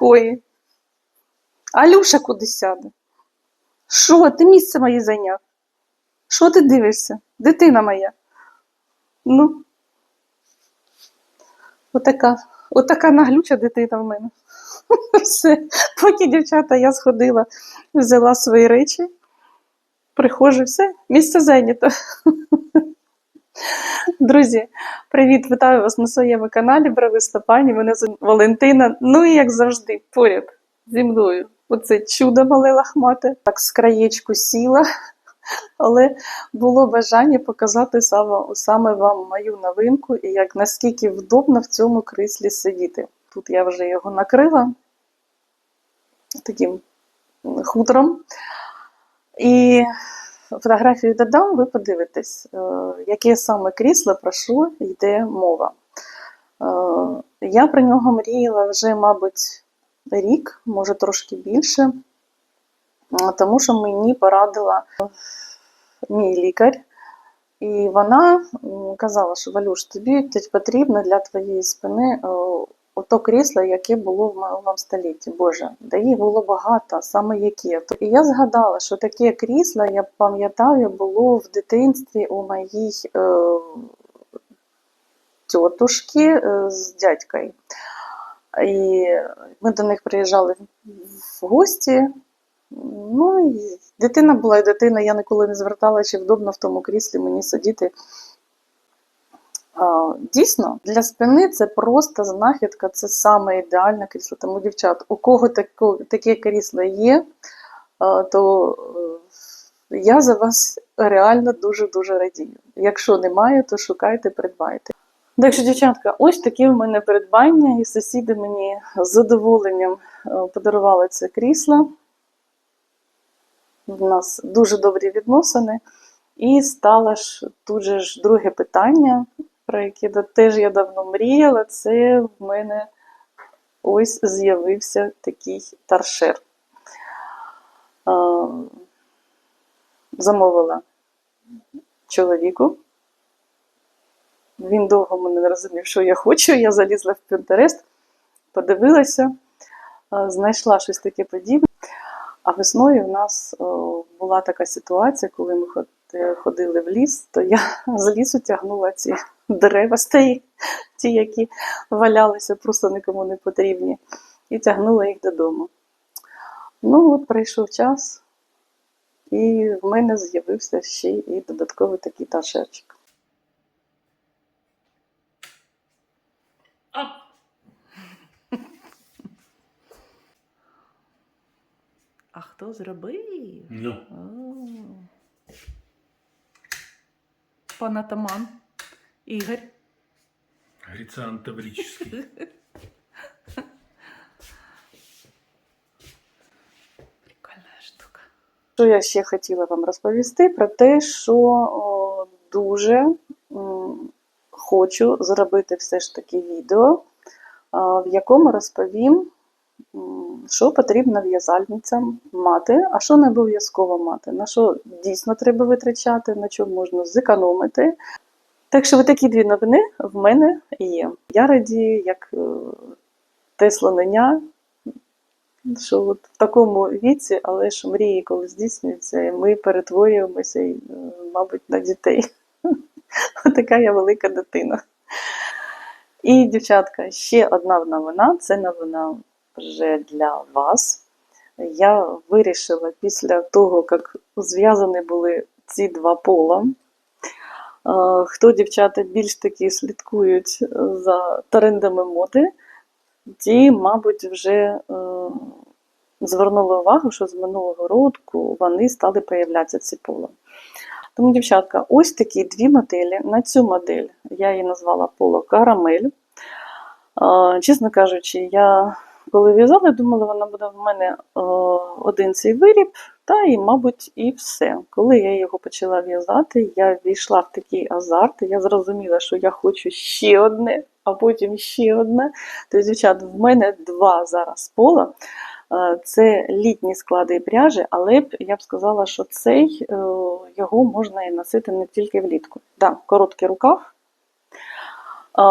Отакої. Алюша куди сяде? Що, ти місце моє зайняв? Що ти дивишся? Дитина моя. Ну. Отака, отака наглюча дитина в мене. Все. Поки дівчата я сходила, взяла свої речі, приходжу, все, місце зайнято. Друзі, привіт! Вітаю вас на своєму каналі Брависта Пані. Мене звуть Валентина. Ну і як завжди, поряд зі мною. Оце чудо мале лахмате. Так з краєчку сіла, але було бажання показати саме, саме вам мою новинку і як наскільки вдобно в цьому кріслі сидіти. Тут я вже його накрила таким хутром. І фотографію додам, ви подивитесь, е, яке саме крісло, про що йде мова. Е, Я про нього мріяла вже, мабуть, рік, може трошки більше, е, тому що мені порадила мій лікар. І вона казала, що Валюш, тобі потрібно для твоєї спини ото крісло, яке було в минулому столітті. Боже, да їх було багато, саме яке. І я згадала, що таке крісло, я пам'ятаю, було в дитинстві у моїй е, тітушки е, з дядькою. І ми до них приїжджали в гості. Ну, і дитина була і дитина, я ніколи не звертала, чи вдобно в тому кріслі мені сидіти. Дійсно, для спини це просто знахідка, це саме ідеальне крісло. Тому, дівчат, у кого таке крісло є, то е, я за вас реально дуже-дуже радію. Якщо немає, то шукайте, придбайте. Так що, дівчатка, ось такі в мене придбання, і сусіди мені з задоволенням е, подарували це крісло. В нас дуже добрі відносини. І стало ж тут же ж друге питання, про да- теж я давно мріяла. Це в мене ось з'явився такий торшер. Замовила чоловіку. Він довго мене не розумів, що я хочу. Я залізла в Pinterest, подивилася, знайшла щось таке подібне. А весною в нас була така ситуація, коли ми е, ходили в ліс, то я з лісу тягнула ці дерева старі, ті, які валялися, просто нікому не потрібні, і тягнула їх додому. Ну, от прийшов час, і в мене з'явився ще і додатковий такий ташерчик. А хто зробив? Ну, Пан атаман. Ігор. Грицан Таврический. Прикольна штука. Що я ще хотіла вам розповісти про те, що о, дуже м, хочу зробити все ж таки відео, а, в якому розповім, м, що потрібно в'язальницям мати, а що не обов'язково мати, на що дійсно треба витрачати, на що можна зекономити. Так що такі дві новини в мене є. Я радію, як е, те слонення, що от в такому віці, але ж мрії, коли здійснюються, і ми перетворюємося, е, мабуть, на дітей. Така я велика дитина. І, дівчатка, ще одна новина це новина вже для вас. Я вирішила після того, як зв'язані були ці два пола. Е, Хто дівчата більш таки слідкують е, за трендами моди, ті, мабуть, вже е, звернули увагу, що з минулого року вони стали появлятися ці пола. Тому, дівчатка, ось такі дві моделі. На цю модель я її назвала поло карамель. Чесно кажучи, я коли в'язала, думала, вона буде в мене один цей виріб, та і, мабуть, і все. Коли я його почала в'язати, я війшла в такий азарт, я зрозуміла, що я хочу ще одне, а потім ще одне. Тобто, дівчат, в мене два зараз пола. Е, Це літні склади пряжі, але б я б сказала, що цей е, його можна і носити не тільки влітку. Да, короткий рукав. Е,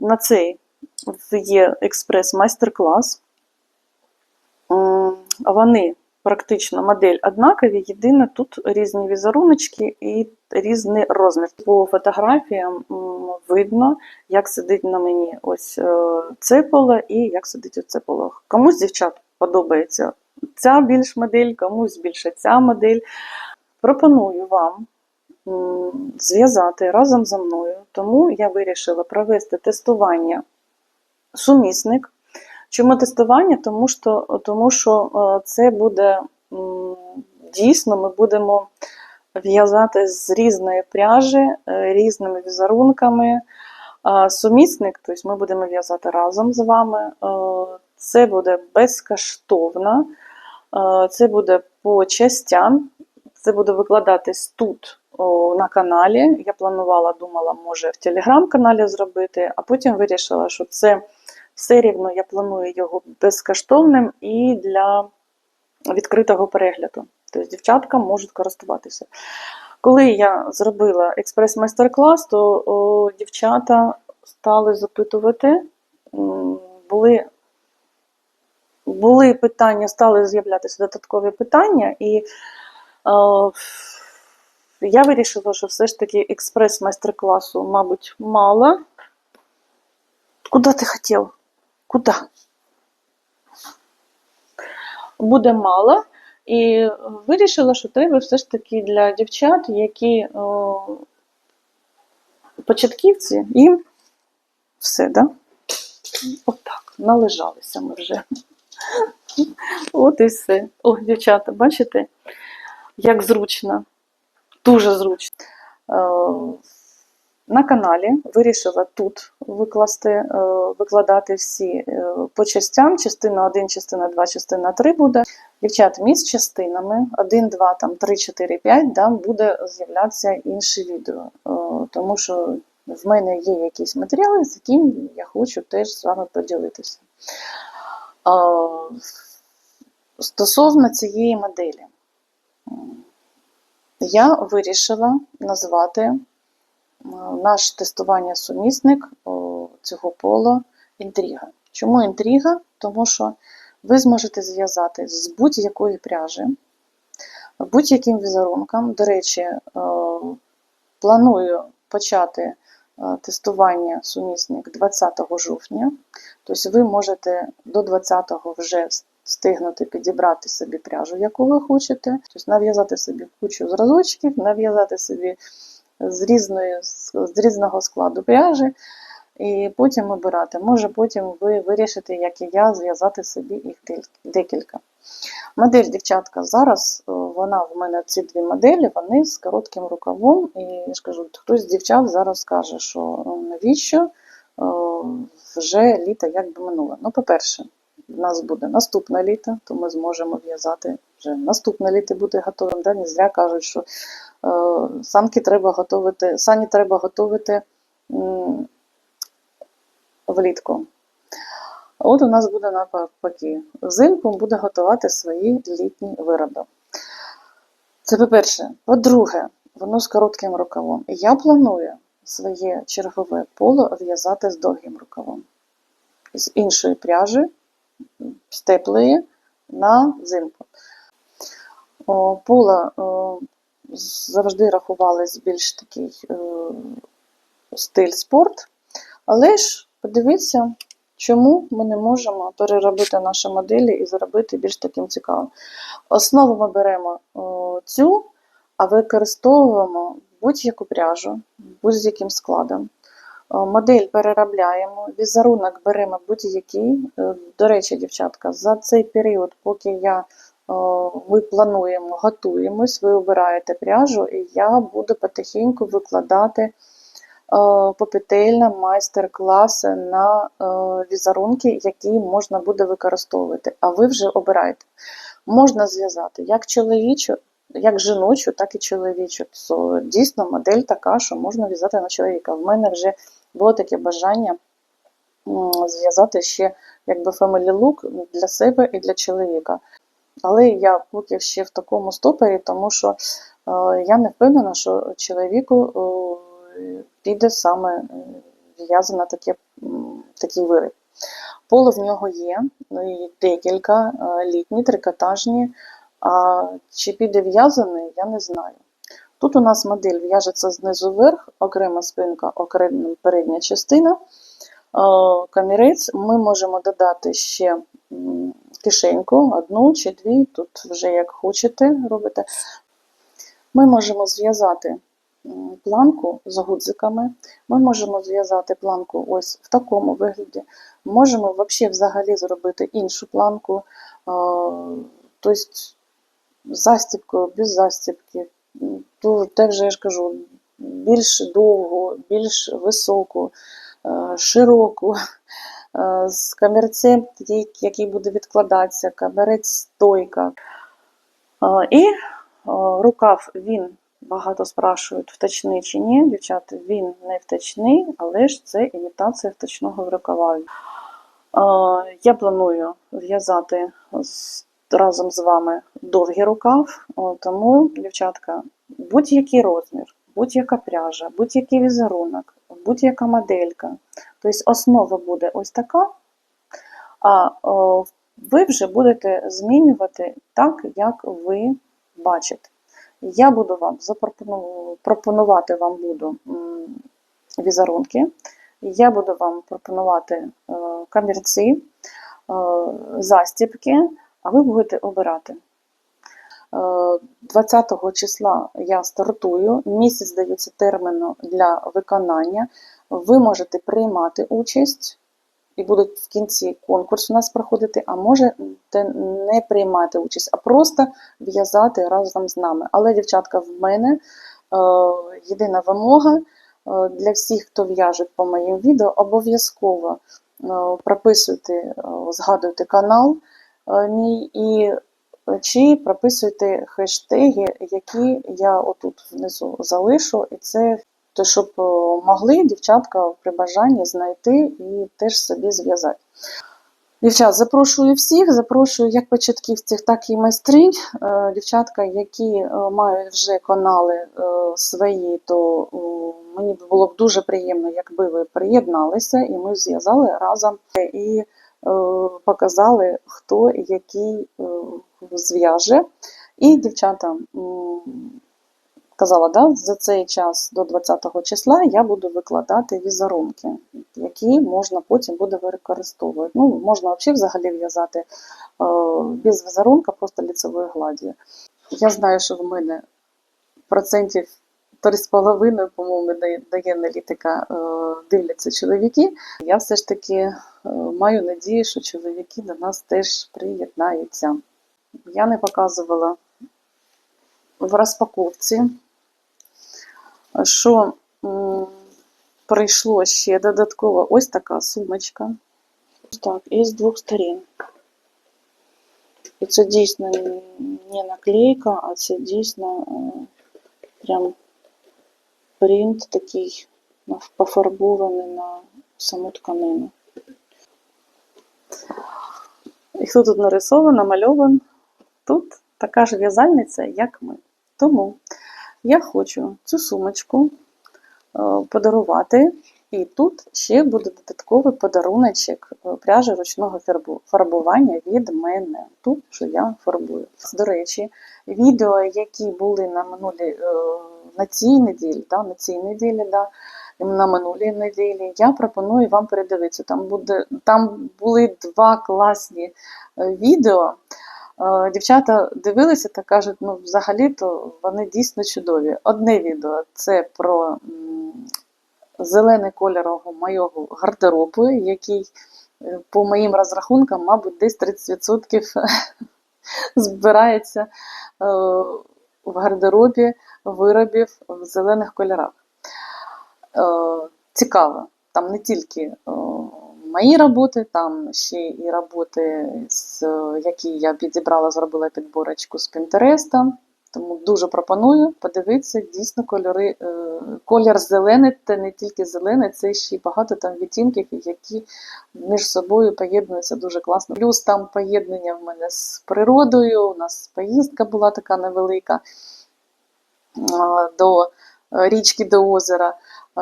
На цей є експрес-майстер-клас. Вони практично модель однакові, єдине тут різні візеруночки і різний розмір. По фотографіям видно, як сидить на мені ось е, це поло і як сидить оце поло. Комусь дівчат подобається ця більш модель, комусь більше ця модель. Пропоную вам зв'язати разом зі мною, тому я вирішила провести тестування сумісник. Чому тестування? Тому що, тому що е, це буде дійсно, ми будемо в'язати з різної пряжі, е, різними візерунками. Сумісник, тобто ми будемо в'язати разом з вами. Е, Це буде безкоштовно, це буде по частям, це буде викладатись тут на каналі. Я планувала, думала, може в телеграм-каналі зробити, а потім вирішила, що це все рівно я планую його безкоштовним і для відкритого перегляду. Тобто дівчатка можуть користуватися. Коли я зробила експрес-майстер-клас, то о, дівчата стали запитувати, були, були питання, стали з'являтися додаткові питання, і е, я вирішила, що все ж таки експрес-майстер-класу, мабуть, мало. Куда ти хотів? Куда? Буде мало. І вирішила, що треба все ж таки для дівчат, які о, початківці, їм все, да? Отак, належалися ми вже. От і все. О, дівчата, бачите, як зручно, дуже зручно. На каналі вирішила тут викласти, е, викладати всі е, по частям. Частина 1, частина 2, частина 3 буде. Дівчат, між частинами 1, 2, там, 3, 4, 5 да, буде з'являтися інше відео. Е, Тому що в мене є якісь матеріали, з якими я хочу теж з вами поділитися. Стосовно цієї моделі, я вирішила назвати наш тестування сумісник цього поло інтрига. Чому інтрига? Тому що ви зможете зв'язати з будь-якої пряжі, будь-яким візерунком. До речі, планую почати е, тестування сумісник 20 жовтня. Тобто ви можете до 20-го вже встигнути підібрати собі пряжу, яку ви хочете, тобто нав'язати собі кучу зразочків, нав'язати собі з, різної, з різного складу пряжі, і потім обирати. Може, потім ви вирішите, як і я, зв'язати собі їх декілька. Модель, дівчатка, зараз вона в мене ці дві моделі, вони з коротким рукавом. І я ж кажу, хтось з дівчат зараз скаже, що «Ну, навіщо вже літо якби минуло. Ну, по-перше, в нас буде наступне літо, то ми зможемо в'язати вже наступне літо буде готовим. Да? Не зря кажуть, що е, санки треба готувати, сані треба готувати м, влітку. От у нас буде навпаки. Взимку буде готувати свої літні вироби. Це по-перше. По-друге, воно з коротким рукавом. Я планую своє чергове поло в'язати з довгим рукавом. З іншої пряжі, з теплої на взимку. О, завжди рахувалось більш такий е, стиль спорт. Але ж подивіться, чому ми не можемо переробити наші моделі і зробити більш таким цікавим. Основу ми беремо цю, а використовуємо будь-яку пряжу, будь-яким складом. О, Модель переробляємо, візерунок беремо будь-який. Е, До речі, дівчатка, за цей період, поки я, ми плануємо, готуємось, ви обираєте пряжу, і я буду потихеньку викладати е, попетельно майстер-класи на е, візерунки, які можна буде використовувати. А ви вже обираєте. Можна зв'язати як чоловічу, як жіночу, так і чоловічу. Дійсно модель така, що можна в'язати на чоловіка. В мене вже було таке бажання зв'язати ще якби family look для себе і для чоловіка. Але я поки ще в такому стопорі, тому що е, я не впевнена, що чоловіку е, піде саме е, в'язано таке, такий виріб. Поло в нього є, ну, декілька літні, трикотажні. А чи піде в'язаний, я не знаю. Тут у нас модель в'яжеться знизу вверх, окрема спинка, окрема передня частина. Е, Камірець ми можемо додати ще кишеньку, одну чи дві, тут вже як хочете робите. Ми можемо зв'язати планку з гудзиками, ми можемо зв'язати планку ось в такому вигляді. Можемо взагалі зробити іншу планку, е, тобто застібкою, без застібки. М, Ту, те вже я ж кажу, більш довгу, більш високу, е, широку, е, з камерцем, який- буде відкладатися, камерець стойка. Е, І рукав він. Багато спрашують, втечний чи ні. Дівчата, він не втечний, але ж це імітація втечного рукава. Я планую в'язати з- разом з вами довгий рукав, тому, дівчатка, будь-який розмір, будь-яка пряжа, будь-який візерунок, будь-яка моделька. Тобто основа буде ось така, а ви вже будете змінювати так, як ви бачите. Я буду вам пропонувати вам буду візерунки, я буду вам пропонувати е, камірці, е, застібки, а ви будете обирати. Е, 20 числа я стартую, місяць дається терміну для виконання. Ви можете приймати участь і будуть в кінці конкурс у нас проходити, а можете не приймати участь, а просто в'язати разом з нами. Але, дівчатка, в мене е, єдина вимога е, для всіх, хто в'яже по моїм відео, обов'язково е, прописуйте, е, згадуйте канал е, мій і е, чи прописуйте хештеги, які я отут внизу залишу, і це то, щоб е, могли дівчатка при бажанні знайти і теж собі зв'язати. Дівчат, запрошую всіх, запрошую як початківців, так і майстринь. Е, Дівчатка, які е, мають вже канали е, свої, то е, мені було б дуже приємно, якби ви приєдналися і ми зв'язали разом і е, показали, хто який е, зв'яже. І дівчата казала, да, за цей час до 20 числа я буду викладати візерунки, які можна потім буде використовувати. Ну, можна взагалі взагалі в'язати е, без візерунка, просто ліцевою гладдю. Я знаю, що в мене процентів 3,5, по-моєму, дає, аналітика, е, дивляться чоловіки. Я все ж таки е, маю надію, що чоловіки до нас теж приєднаються. Я не показувала в розпаковці, що прийшло ще додатково ось така сумочка. Так, і з двох сторін. І це дійсно не наклейка, а це дійсно е, прям принт такий на- пофарбований на саму тканину. І хто тут нарисован, намальован? Тут така ж в'язальниця, як ми. Тому я хочу цю сумочку е, подарувати. І тут ще буде додатковий подаруночок е, пряжі ручного фарбування від мене. Тут, що я фарбую. До речі, відео, які були на минулій, е, на цій неділі, да, на цій неділі, да, на минулій неділі, я пропоную вам передивитися. Там, буде, там були два класні е, відео. Е, Дівчата дивилися та кажуть, ну взагалі-то вони дійсно чудові. Одне відео це про зелений кольор моєго гардеробу, який е, по моїм розрахункам, мабуть, десь 30% збирається в гардеробі виробів в зелених кольорах. Е, Цікаво. Там не тільки е, мої роботи, там ще і роботи, з, які я підібрала, зробила підборочку з Пінтереста. Тому дуже пропоную подивитися дійсно кольори. е, Колір зелений, та не тільки зелений, це ще й багато там відтінків, які між собою поєднуються дуже класно. Плюс там поєднання в мене з природою. У нас поїздка була така невелика до е, річки, до озера.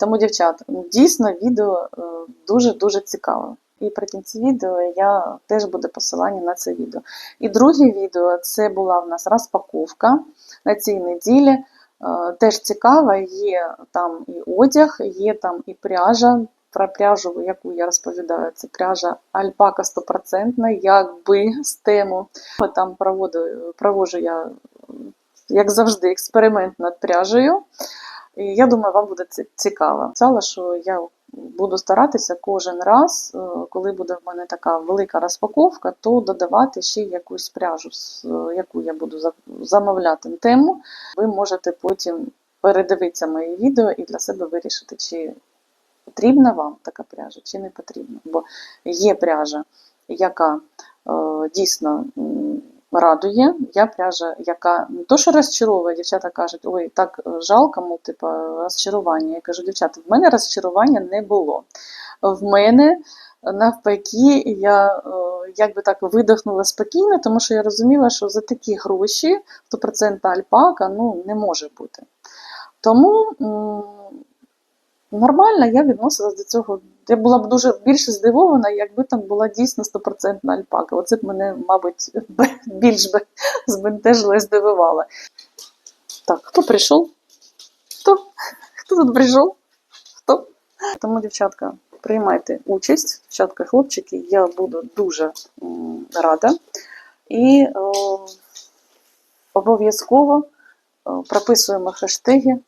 Тому, дівчат, дійсно відео е, дуже-дуже цікаве. І при кінці відео я теж буде посилання на це відео. І друге відео це була в нас розпаковка на цій неділі. Е, Теж цікаво, є там і одяг, є там і пряжа. Про пряжу, яку я розповідаю, це пряжа альпака 100%, якби з тему. Там проводу, проводжу я, як завжди, експеримент над пряжею. І я думаю, вам буде це цікаво. Сказала, що я буду старатися кожен раз, е, коли буде в мене така велика розпаковка, то додавати ще якусь пряжу, е, яку я буду замовляти тему. Ви можете потім передивитися мої відео і для себе вирішити, чи потрібна вам така пряжа, чи не потрібна. Бо є пряжа, яка е, дійсно радує, є пряжа, яка не то, що розчаровує, дівчата кажуть, ой, так е, жалко, мов, типу, розчарування. Я кажу, дівчата, в мене розчарування не було. В мене навпаки, я е, якби так видихнула спокійно, тому що я розуміла, що за такі гроші 100% альпака ну, не може бути. Тому нормально я відносилась до цього. Я була б дуже більше здивована, якби там була дійсно 100% альпака. Оце б мене, мабуть, більш би збентежило і здивувало. Так, хто прийшов? Хто? Хто тут прийшов? Хто? Тому, дівчатка, приймайте участь, дівчатка, хлопчики, я буду дуже рада. І е, обов'язково е, прописуємо хештеги.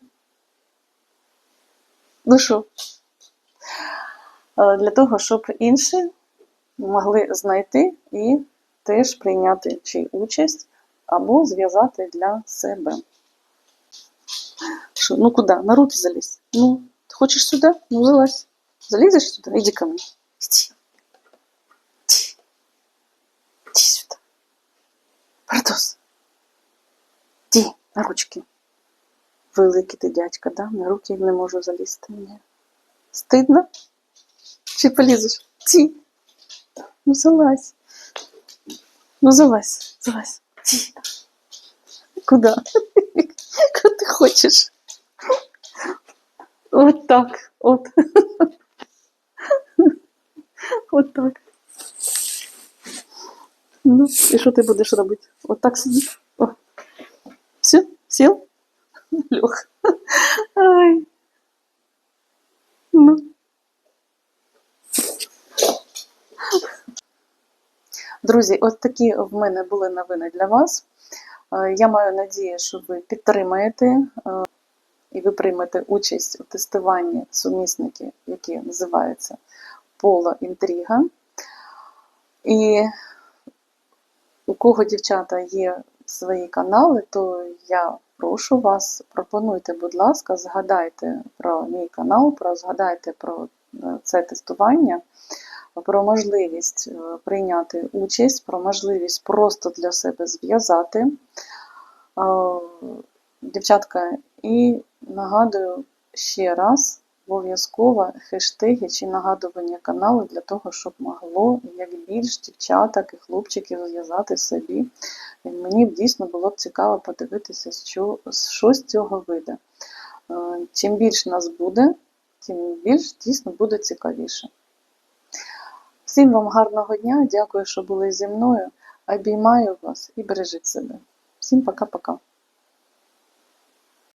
Ну що? Е, Для того, щоб інші могли знайти і теж прийняти чи участь або зв'язати для себе. Що, ну куди? На руки залізь. Ну, хочеш сюди? Ну, залазь. Залізеш сюди? Іди ко мне. Іди. Іди сюди. Бардос. Іди на ручки. Великий ти дядька, да? На руки не можу залізти. Ні. Стидно? Чи полізеш? Ті. Ну залазь. Ну залазь, залазь. Ті. Куда? Куди ти хочеш? От так. От. От так. Ну, і що ти будеш робити? От так сиди. О. Все? Сел? Лех. Ай. Ну. Друзі, от такі в мене були новини для вас. Е, Я маю надію, що ви підтримаєте е, і ви приймете участь у тестуванні сумісників, які називаються Поло Інтрига. І у кого дівчата є свої канали, то я прошу вас, пропонуйте, будь ласка, згадайте про мій канал, про згадайте про е, це тестування, про можливість е, прийняти участь, про можливість просто для себе зв'язати. Е, Дівчатка, і нагадую ще раз, обов'язково хештеги чи нагадування каналу для того, щоб могло як більш дівчаток і хлопчиків зв'язати собі. І мені б дійсно було б цікаво подивитися, що, що з цього вийде. Е, Чим більше нас буде, тим більш дійсно буде цікавіше. Всім вам гарного дня, дякую, що були зі мною. Обіймаю вас і бережіть себе. Всім пока-пока.